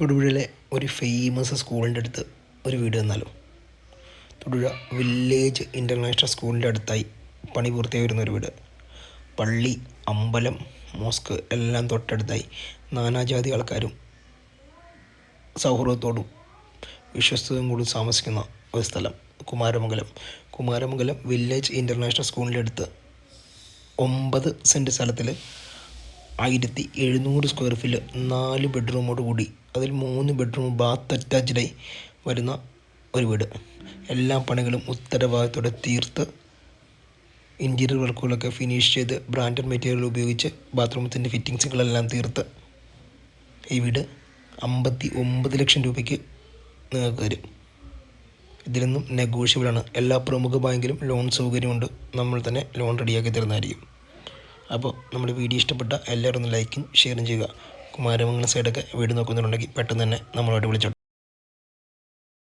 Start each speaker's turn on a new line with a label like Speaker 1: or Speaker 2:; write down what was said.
Speaker 1: തൊടുപുഴയിലെ ഒരു ഫേമസ് സ്കൂളിന്റെ അടുത്ത് ഒരു വീട് തന്നാലോ തൊടുപുഴ വില്ലേജ് ഇന്റർനാഷണൽ സ്കൂളിന്റെ അടുത്തായി പണി പൂർത്തിയായി വരുന്ന ഒരു വീട്. പള്ളി അമ്പലം മോസ്ക് എല്ലാം തൊട്ടടുത്തായി നാനാജാതി ആൾക്കാരും സൗഹൃദത്തോടും വിശ്വസ്തയും കൂടി താമസിക്കുന്ന ഒരു സ്ഥലം കുമാരമംഗലം. കുമാരമംഗലം വില്ലേജ് ഇന്റർനാഷണൽ സ്കൂളിന്റെ അടുത്ത് ഒമ്പത് സെന്റ് സ്ഥലത്തിൽ ആയിരത്തി എഴുന്നൂറ് സ്ക്വയർ ഫീറ്റ് നാല് ബെഡ്റൂമോട് കൂടി. അതിൽ മൂന്ന് ബെഡ്റൂം ബാത്ത് അറ്റാച്ച്ഡായി വരുന്ന ഒരു വീട്. എല്ലാ പണികളും ഉത്തരവാദിത്തോടെ തീർത്ത് ഇന്റീരിയർ വർക്കുകളൊക്കെ ഫിനിഷ് ചെയ്ത് ബ്രാൻഡഡ് മെറ്റീരിയൽ ഉപയോഗിച്ച് ബാത്റൂമത്തിന്റെ ഫിറ്റിങ്സുകളെല്ലാം തീർത്ത് ഈ വീട് അമ്പത്തി ഒമ്പത് ലക്ഷം രൂപയ്ക്ക് നിങ്ങൾക്ക് തരും. ഇതിലൊന്നും നെഗോഷ്യബിളാണ് എല്ലാ പ്രമുഖ ബാങ്കിലും ലോൺ സൗകര്യമുണ്ട്. നമ്മൾ തന്നെ ലോൺ റെഡിയാക്കി തരുന്നതായിരിക്കും. അപ്പോൾ നമ്മുടെ വീഡിയോ ഇഷ്ടപ്പെട്ട എല്ലാവരും ഒന്ന് ലൈക്കും ഷെയറും ചെയ്യുക. കുമാരമംഗലം സൈഡൊക്കെ വീട് നോക്കുന്നുണ്ടെങ്കിൽ പെട്ടെന്ന് തന്നെ നമ്മളോട് വിളിച്ചോ.